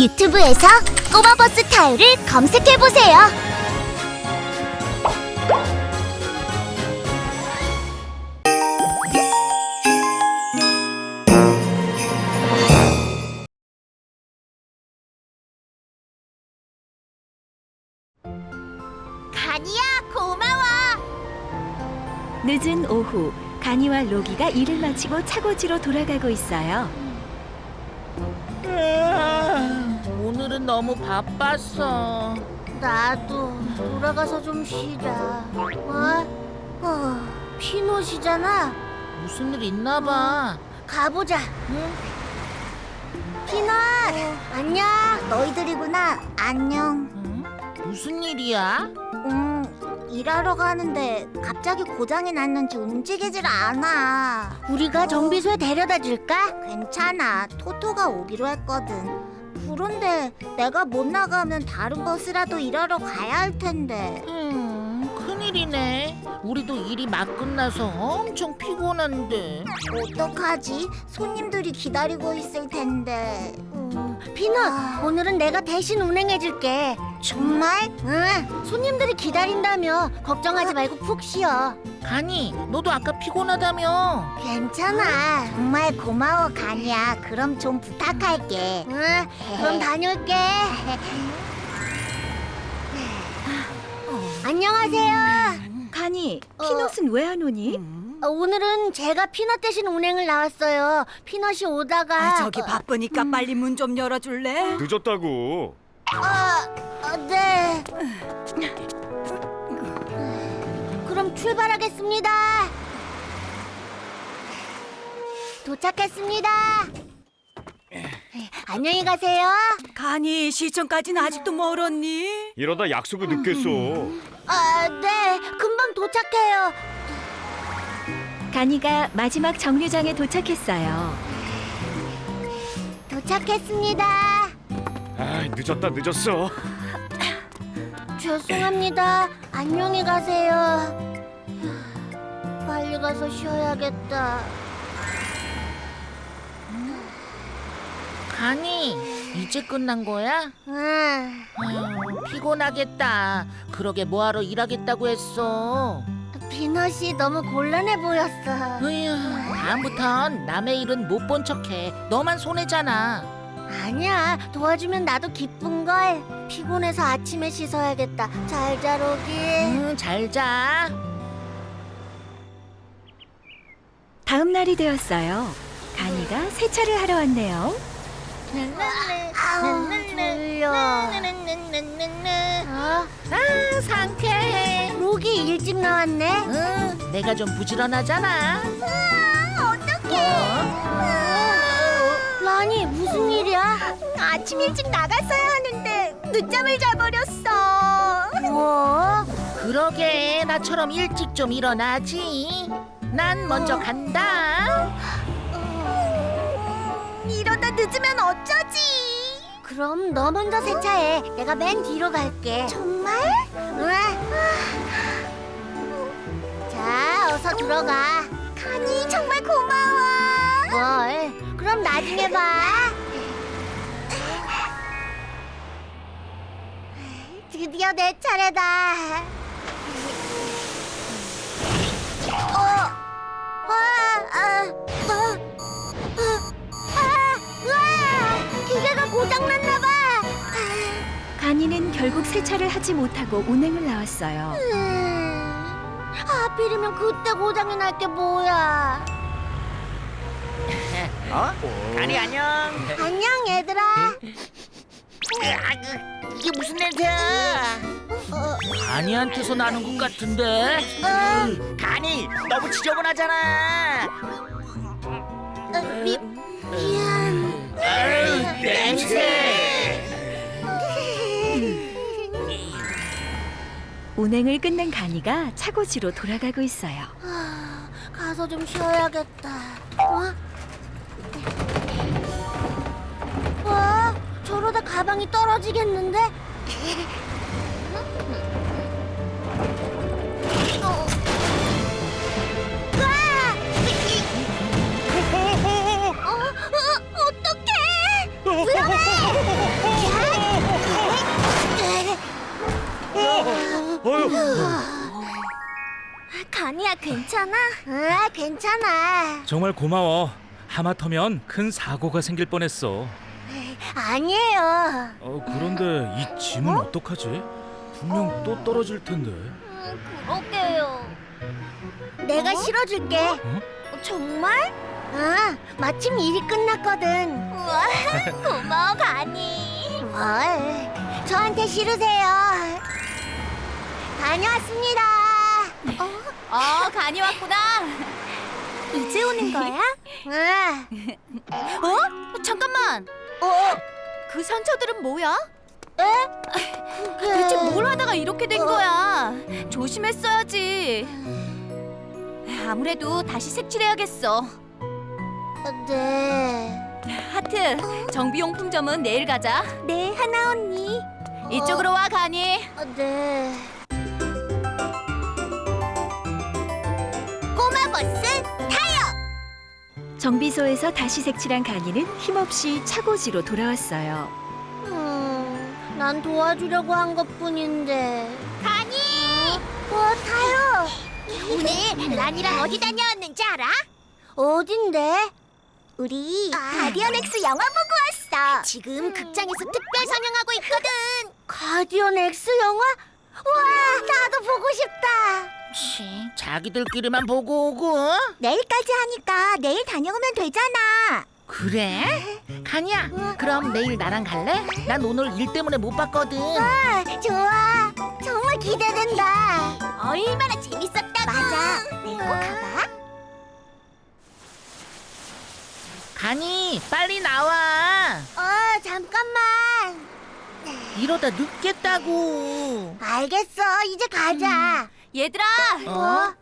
유튜브에서 꼬마버스 타요를 검색해보세요. 가니야, 고마워. 늦은 오후 가니와 로기가 일을 마치고 차고지로 돌아가고 있어요. 아, 오늘은 너무 바빴어. 나도 돌아가서 좀 쉬자. 어? 어, 피노시잖아. 무슨 일 있나 봐. 가보자. 응? 피넛, 안녕. 너희들이구나. 안녕. 응? 무슨 일이야? 음, 일하러 가는데 갑자기 고장이 났는지 움직이질 않아. 우리가 정비소에 데려다 줄까? 괜찮아. 토토가 오기로 했거든. 그런데 내가 못 나가면 다른 버스라도 일하러 가야 할 텐데. 음, 큰일이네. 우리도 일이 막 끝나서 엄청 피곤한데. 어떡하지? 손님들이 기다리고 있을 텐데. 피넛, 오늘은 내가 대신 운행해줄게. 정말? 응. 손님들이 기다린다며 걱정하지 말고 푹 쉬어. 가니, 너도 아까 피곤하다며. 괜찮아. 정말 고마워, 가니야. 그럼 좀 부탁할게. 응. 그럼 다녀올게. 안녕하세요. 가니, 어. 피넛은 왜 안 오니? 어, 오늘은 제가 피넛 대신 운행을 나왔어요. 피넛이 오다가 아, 저기 어, 바쁘니까 빨리 문 좀 열어줄래? 늦었다고. 아, 아, 네. 그럼 출발하겠습니다. 도착했습니다. 안녕히 가세요. 가니 시청까지는 아직도 멀었니? 이러다 약속을 늦겠어. 아, 네. 금방 도착해요. 가니가 마지막 정류장에 도착했어요. 도착했습니다. 아, 늦었다 늦었어. 죄송합니다. 안녕히 가세요. 빨리 가서 쉬어야겠다. 가니, 이제 끝난 거야? 응. 아유, 피곤하겠다. 그러게 뭐하러 일하겠다고 했어. 비넛이 너무 곤란해 보였어. 으휴, 다음부턴 남의 일은 못 본 척해. 너만 손해잖아. 아니야, 도와주면 나도 기쁜 걸. 피곤해서 아침에 씻어야겠다. 잘 자로기. 응, 잘 자. 다음 날이 되었어요. 가니가 세차를 하러 왔네요. 졸려. 어? 아, 상쾌해. 로기 일찍 나왔네. 응, 내가 좀 부지런하잖아. 어떡해. 라니, 무슨 일이야? 아침 일찍 나갔어야 하는데 늦잠을 자버렸어. 뭐? 그러게, 나처럼 일찍 좀 일어나지. 난 먼저 간다. 늦으면 어쩌지? 그럼 너 먼저 세차해. 내가 맨 뒤로 갈게. 정말? 응. 자, 어서 들어가. 카니 정말 고마워. 뭘? 그럼 나중에 봐. 드디어 내 차례다. 어, 아, 아, 어. 고장났나 봐. 가니는 결국 세차를 하지 못하고 운행을 나왔어요. 음, 하필이면 그때 고장이 날 게 뭐야? 어? 가니 안녕. 안녕 얘들아. 이게 무슨 냄새야? 어, 가니한테서 나는 것 같은데. 어, 가니 너무 지저분하잖아. 어, 미, 미안. 냄새. 운행을 끝낸 가니가 차고지로 돌아가고 있어요. 아, 가서 좀 쉬어야겠다. 어? 와, 저러다 가방이 떨어지겠는데? 어. 으아! 괜찮아? 아, 괜찮아. 정말 고마워. 하마터면 큰 사고가 생길 뻔했어. 아니에요. 어, 그런데 이 짐은 어? 떡하지 분명 또 떨어질 텐데. 그러게요. 내가 실어줄게. 어? 정말? 아, 마침 일이 끝났거든. 우와, 고마워, 가니. 뭘? 저한테 실으세요. 다녀왔습니다. 어? 어, 간이 왔구나. 이제 오는 거야? 응. 어? 잠깐만. 어? 그 상처들은 뭐야? 에? 그게... 대체 뭘 하다가 이렇게 된 거야? 조심했어야지. 아무래도 다시 색칠해야겠어. 네. 하트, 정비용품점은 내일 가자. 네, 하나 언니. 이쪽으로 와, 간이. 어, 네. 꼬마 버스 정비소에서 다시 색칠한 간이는 힘없이 차고지로 돌아왔어요. 음, 난 도와주려고 한 것뿐인데. 가니! 어, 타요. 오늘 란이랑 어디 다녀왔는지 알아? 어딘데? 우리 가디언 X 영화 보고 왔어. 지금 극장에서 특별 상영하고 있거든. 가디언 X 영화? 와, 나도 보고 싶다. 치, 자기들끼리만 보고 오고. 내일까지 하니까 내일 다녀오면 되잖아. 그래? 가냐? 그럼 내일 나랑 갈래? 난 오늘 일 때문에 못 봤거든. 아, 좋아. 정말 기대된다. 얼마나 재밌었다고. 맞아. 내일 꼭 가봐. 가니, 빨리 나와. 어, 잠깐만. 이러다 늦겠다고. 알겠어. 이제 가자. 얘들아, 어?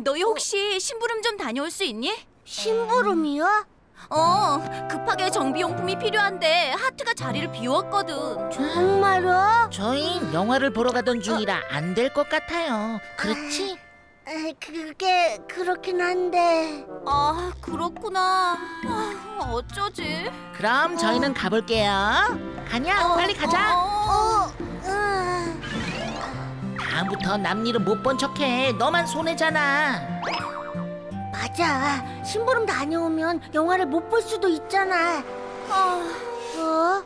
너희 혹시 심부름 좀 다녀올 수 있니? 심부름이요? 어, 급하게 정비용품이 필요한데 하트가 자리를 비웠거든. 정말요? 저희 영화를 보러 가던 중이라 안 될 것 같아요. 그렇지? 에, 그게 그렇긴 한데. 아, 그렇구나. 아, 어쩌지? 그럼 저희는 가볼게요. 가냐? 빨리 가자. 어, 어, 음. 다음부터 남일은 못 본 척해. 너만 손해잖아. 맞아. 심부름 다녀오면 영화를 못 볼 수도 있잖아. 아, 어?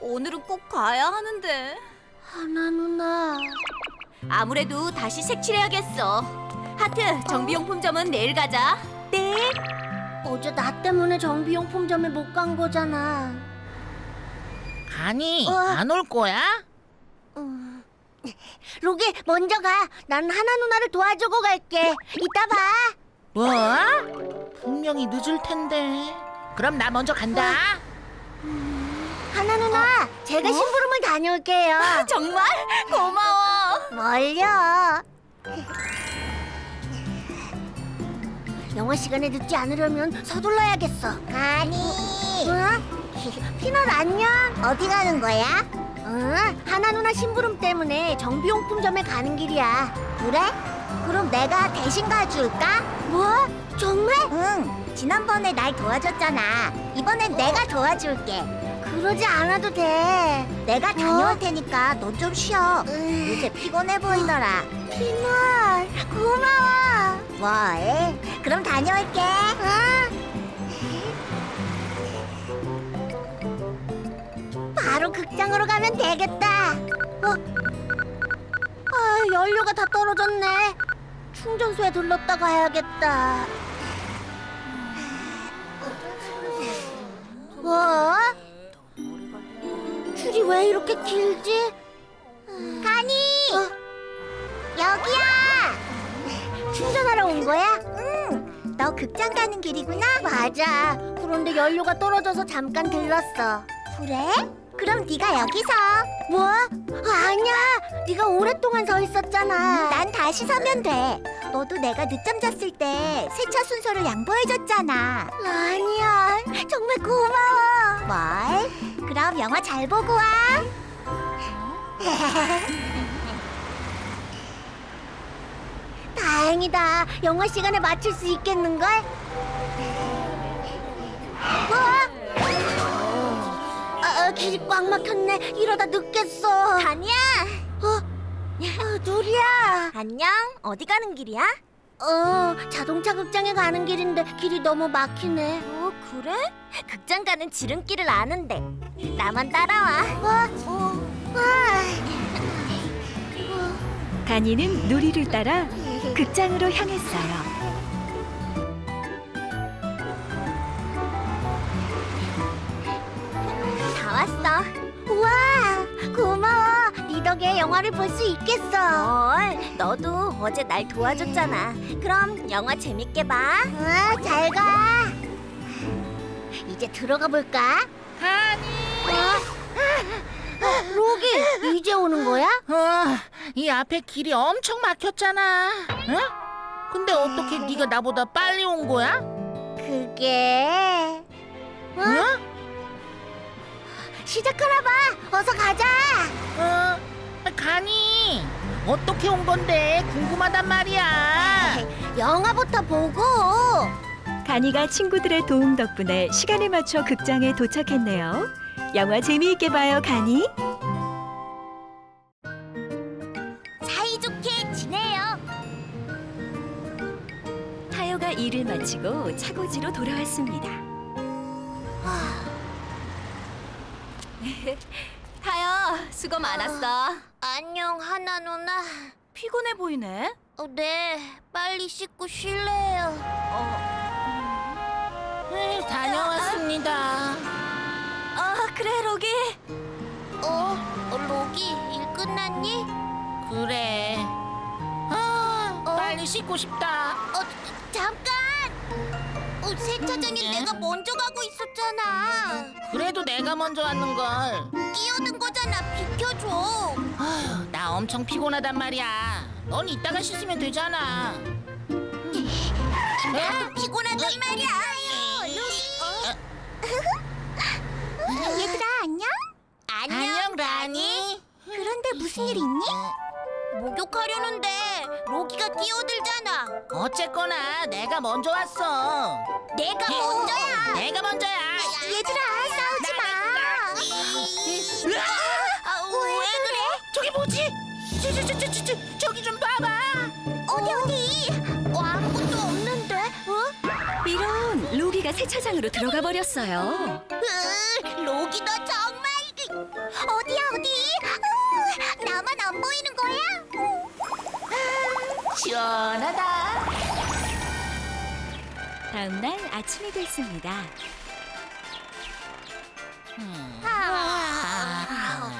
오늘은 꼭 가야 하는데. 하나 누나. 아무래도 다시 색칠해야겠어. 하트, 정비용품점은 내일 가자. 네? 어제 나 때문에 정비용품점에 못 간 거잖아. 가니, 어. 안 올 거야? 음. 로기 먼저 가. 난 하나 누나를 도와주고 갈게. 이따 봐. 뭐? 분명히 늦을 텐데. 그럼 나 먼저 간다. 하나 누나, 제가 심부름을 다녀올게요. 정말 고마워. 뭘요? 영화 시간에 늦지 않으려면 서둘러야겠어. 아니. 어? 피넛 안녕. 어디 가는 거야? 응, 하나 누나 심부름 때문에 정비용품점에 가는 길이야. 그래? 그럼 내가 대신 가줄까? 뭐? 정말? 응. 지난번에 날 도와줬잖아. 이번엔 내가 도와줄게. 그러지 않아도 돼. 내가 다녀올 테니까 너좀 쉬어. 요새 피곤해 보이더라. 피넛, 고마워. 뭘? 그럼 다녀올게. 바로 극장으로 가면 되겠다. 어? 아, 연료가 다 떨어졌네. 충전소에 들렀다 가야겠다. 뭐? 줄이 왜 이렇게 길지? 가니! 여기야! 충전하러 온 거야? 응. 너 극장 가는 길이구나? 맞아. 그런데 연료가 떨어져서 잠깐 들렀어. 그래? 그럼 네가 여기서. 뭐? 아니야. 네가 오랫동안 서 있었잖아. 난 다시 서면 돼. 너도 내가 늦잠 잤을 때 세차 순서를 양보해줬잖아. 아니야. 정말 고마워. 뭘? 그럼 영화 잘 보고 와. 다행이다. 영화 시간에 맞출 수 있겠는걸? 길이 꽉 막혔네. 이러다 늦겠어. 다니야. 어? 어, 누리야. 안녕. 어디 가는 길이야? 어, 자동차 극장에 가는 길인데 길이 너무 막히네. 어, 그래? 극장 가는 지름길을 아는데. 나만 따라와. 와, 어, 와. 간이는 누리를 따라 극장으로 향했어요. 다 왔어. 우와, 고마워. 네 덕에 영화를 볼 수 있겠어. 헐, 너도 어제 날 도와줬잖아. 그럼 영화 재밌게 봐. 어, 잘 가. 이제 들어가 볼까? 가니. 어, 로기, 이제 오는 거야? 어, 이 앞에 길이 엄청 막혔잖아. 응? 근데 어떻게 네가 나보다 빨리 온 거야? 그게 응? 시작하나 봐. 어서 가자. 어, 가니. 어떻게 온 건데 궁금하단 말이야. 영화부터 보고. 간이가 친구들의 도움 덕분에 시간에 맞춰 극장에 도착했네요. 영화 재미있게 봐요, 간이. 사이좋게 지내요. 타요가 일을 마치고 차고지로 돌아왔습니다. 타요, 수고 많았어. 안녕 하나 누나. 피곤해 보이네. 어, 네, 빨리 씻고 쉴래요. 네, 다녀왔습니다. 아, 그래, 로기. 어, 어, 로기 일 끝났니? 그래. 아, 빨리 씻고 싶다. 어, 잠깐. 어, 세차장에 응? 내가 먼저 가고 있었잖아. 그래도 내가 먼저 왔는 걸. 끼어든 거잖아. 비켜줘. 아휴, 나 엄청 피곤하단 말이야. 넌 이따가 씻으면 되잖아. 나도 피곤하단 말이야. 얘들아 안녕? 안녕, 라니. 그런데 무슨 일 있니? 목욕하려는데 로기가 끼어들잖아. 어쨌거나 내가 먼저 왔어. 내가 먼저야. 내가 먼저야. 얘들아 싸우지 마. 아, 왜 그래? 저기 뭐지? 저, 저, 저, 저, 저, 저, 저기 좀 봐봐. 어디 어디? 어, 아무것도 없는데. 어? 이런 로기가 세차장으로 들어가 버렸어요. 으, 로기 너 시원하다. 다음 날 아침이 됐습니다. 아,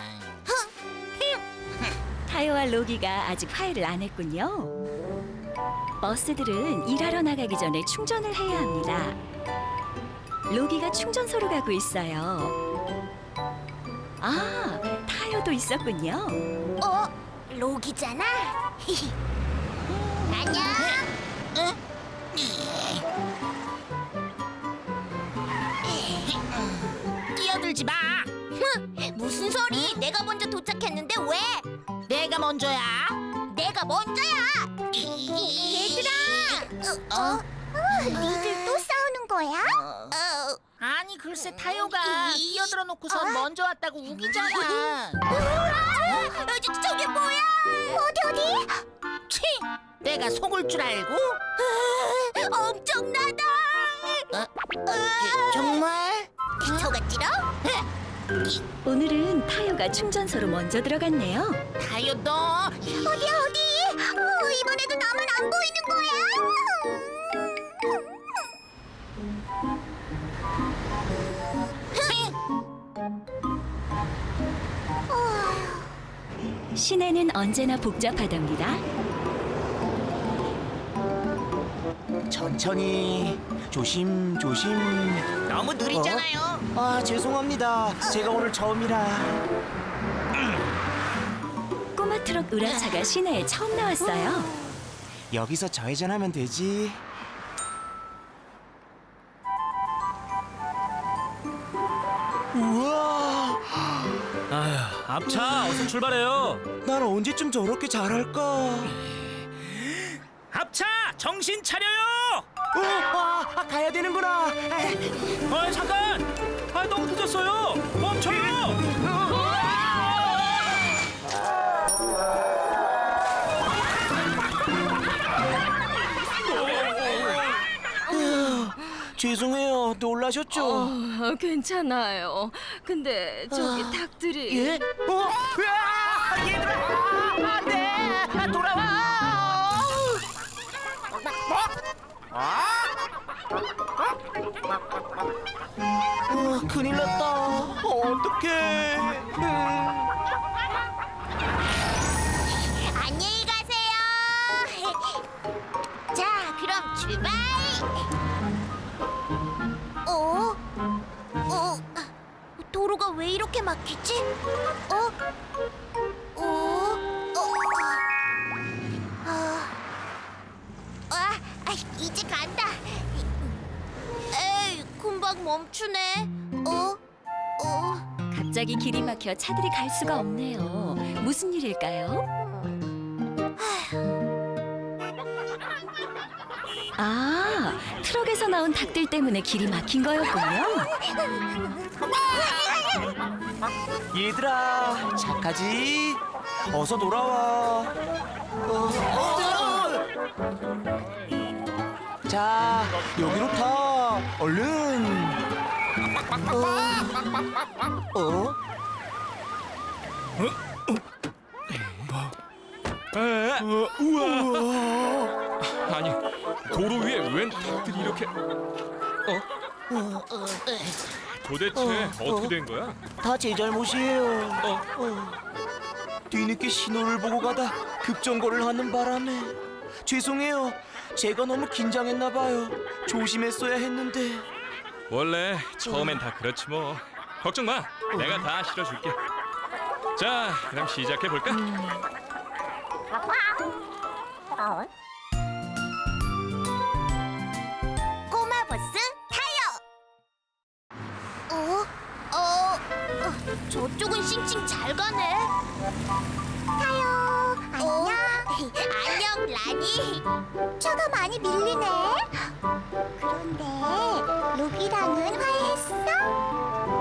타요와 로기가 아직 화해를 안 했군요. 버스들은 일하러 나가기 전에 충전을 해야 합니다. 로기가 충전소로 가고 있어요. 아, 타요도 있었군요. 어? 로기잖아. 안녕. 끼어들지 마. 무슨 소리? 내가 먼저 도착했는데 왜? 내가 먼저야. 내가 먼저야. 얘들아. 어? 어? 니들 또 싸우는 거야? 어. 아니 글쎄 타요가 끼어들어 놓고선 먼저 왔다고 우기잖아. 어, 저, 저게 뭐야? 어디 어디? 치, 내가 속을 줄 알고? 엄청나다. 어? 그, 정말? 저같지롱? 오늘은 타요가 충전소로 먼저 들어갔네요. 타요 너 어디 어디? 어, 이번에도 나만 안 보이는 거야? 시내는 언제나 복잡하답니다. 천천히. 조심 조심. 너무 느리잖아요. 아 죄송합니다. 제가 오늘 처음이라. 꼬마 트럭 으라차가 시내에 처음 나왔어요. 여기서 좌회전하면 되지. 우와 앞차 어서 출발해요. 난 언제쯤 저렇게 잘할까 앞차 정신 차려요. 어, 아, 아, 가야 되는구나 아 잠깐. 아 너무 늦었어요. 멈춰요. 죄송해요. 놀라셨죠? 어, 괜찮아요. 근데 저기 닭들이 예? 어? 으아! 얘들아! 안 돼! 아, 돌아와! 어, 큰일 났다. 어떡해. 음. 왜 이렇게 막히지? 어? 어? 어? 아, 아, 아, 이제 간다. 에이, 금방 멈추네. 어? 어? 갑자기 길이 막혀 차들이 갈 수가 없네요. 무슨 일일까요? 아, 트럭에서 나온 닭들 때문에 길이 막힌 거였군요. 얘들아, 착하지? 어서 돌아와. 어, 어. 자, 여기로 타. 얼른. 어? 어? 에, 어, 우와. 아니 도로 위에 웬 닭들이 이렇게? 어? 도대체 어떻게 된 거야? 다 제 잘못이에요. 어? 어. 뒤늦게 신호를 보고 가다 급정거를 하는 바람에 죄송해요. 제가 너무 긴장했나 봐요. 조심했어야 했는데. 원래 처음엔 다 그렇지 뭐. 걱정 마. 내가 다 실어줄게. 자, 그럼 시작해 볼까? 저쪽은 싱싱 잘 가네. 타요. 안녕. 안녕, 라니. 차가 많이 밀리네. 그런데 로기랑은 화해했어?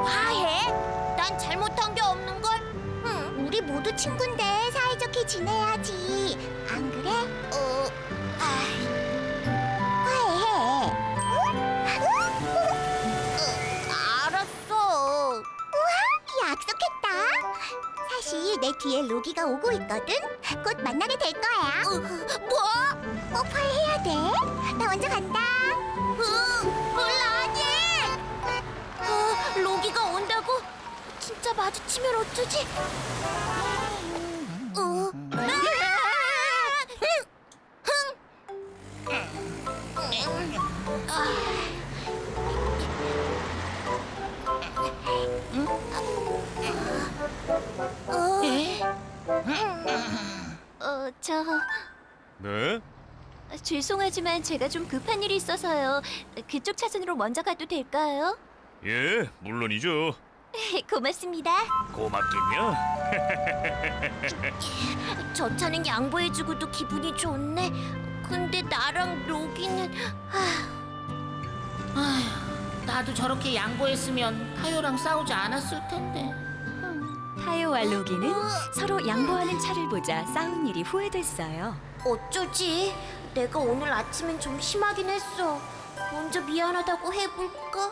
화해? 난 잘못한 게 없는 걸. 응, 우리 모두 친구인데 사이좋게 지내야지. 안 내 뒤에 로기가 오고 있거든. 곧 만나게 될 거야. 뭐? 꼭 화해해야 돼. 나 먼저 간다. 응, 라니. 어, 로기가 온다고? 진짜 마주치면 어쩌지? 어? 어, 저 네? 죄송하지만 제가 좀 급한 일이 있어서요. 그쪽 차선으로 먼저 가도 될까요? 예, 물론이죠. 고맙습니다. 고맙긴요. 저 차는 양보해주고도 기분이 좋네. 근데 나랑 로기는 아휴, 나도 저렇게 양보했으면 타요랑 싸우지 않았을 텐데. 타요와 로기는 서로 양보하는 차를 보자 싸운 일이 후회됐어요. 어쩌지? 내가 오늘 아침엔 좀 심하긴 했어. 먼저 미안하다고 해볼까?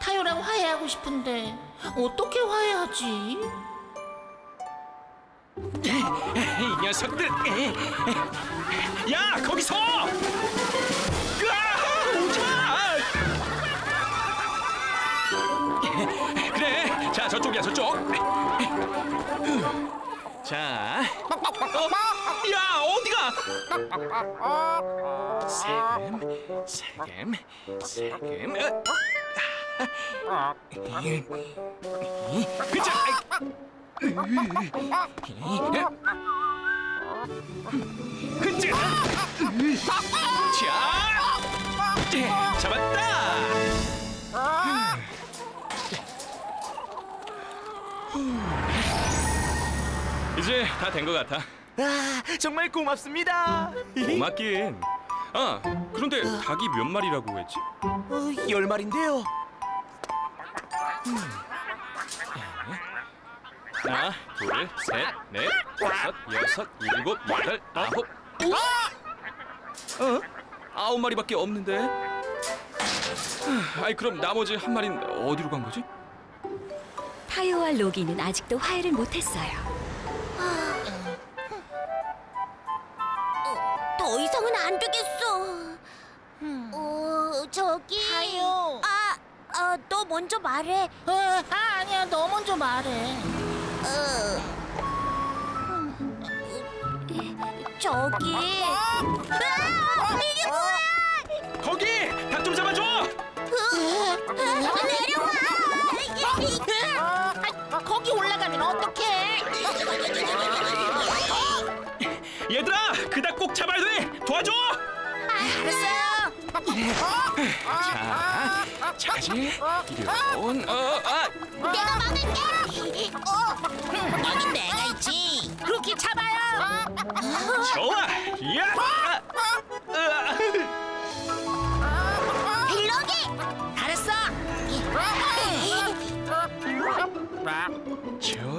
타요랑 화해하고 싶은데 어떻게 화해하지? 이 녀석들! 야, 거기서! 저쪽이야 저쪽. 자, 어, 야 어디가? 세금, 세금, 세금. 어. 그자. 그자. 자, 잡았다. 이제 다 된 것 같아. 아, 정말 고맙습니다. 고맙긴. 아, 그런데 닭이 몇 마리라고 했지? 어, 열 마리인데요. 하나, 둘, 셋, 넷, 다섯, 여섯, 일곱, 여덟, 아홉. 어? 아홉 마리밖에 없는데? 아이 그럼 나머지 한 마리는 어디로 간 거지? 타요와 로기는 아직도 화해를 못했어요. 더 이상은 안 되겠어. 어, 저기. 타요. 아, 아, 너 먼저 말해. 어, 아 아니야 너 먼저 말해. 어. 저기. 아, 이게 뭐야? 거기 닭 좀 잡아줘. 내려 와. 아, 거기 올라가면 어떡해? 얘들아 그닭꼭 잡아야 돼. 도와줘. 알았어요. 자, 자지 이리온. 어, 아, 내가 막을게. 여긴 내가 있지. 그렇게 잡아요. 좋아. 야. 아.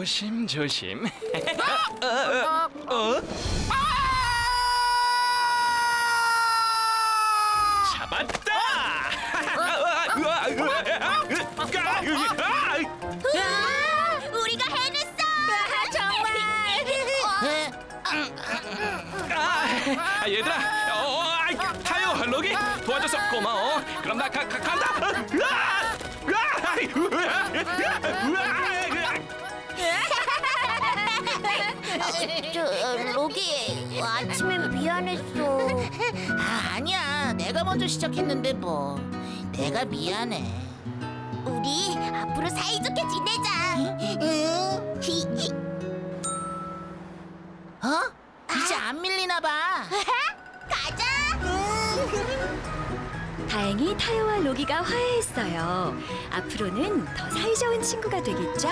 조심 조심. 어, 어, 어? 잡았다. 우리가 해냈어. 정말. 아, 얘들아, 어, 아이, 타요, 로기 도와줘서 고마워. 그럼 나 가, 가, 간다. 으아! 으아! 아이, 으아! 으아! 저 로기 아침에 미안했어. 아, 아니야. 내가 먼저 시작했는데 뭐. 내가 미안해. 우리 앞으로 사이좋게 지내자. 응. 어? 이제 안 밀리나 봐. 가자. 다행히 타요와 로기가 화해했어요. 앞으로는 더 사이좋은 친구가 되겠죠?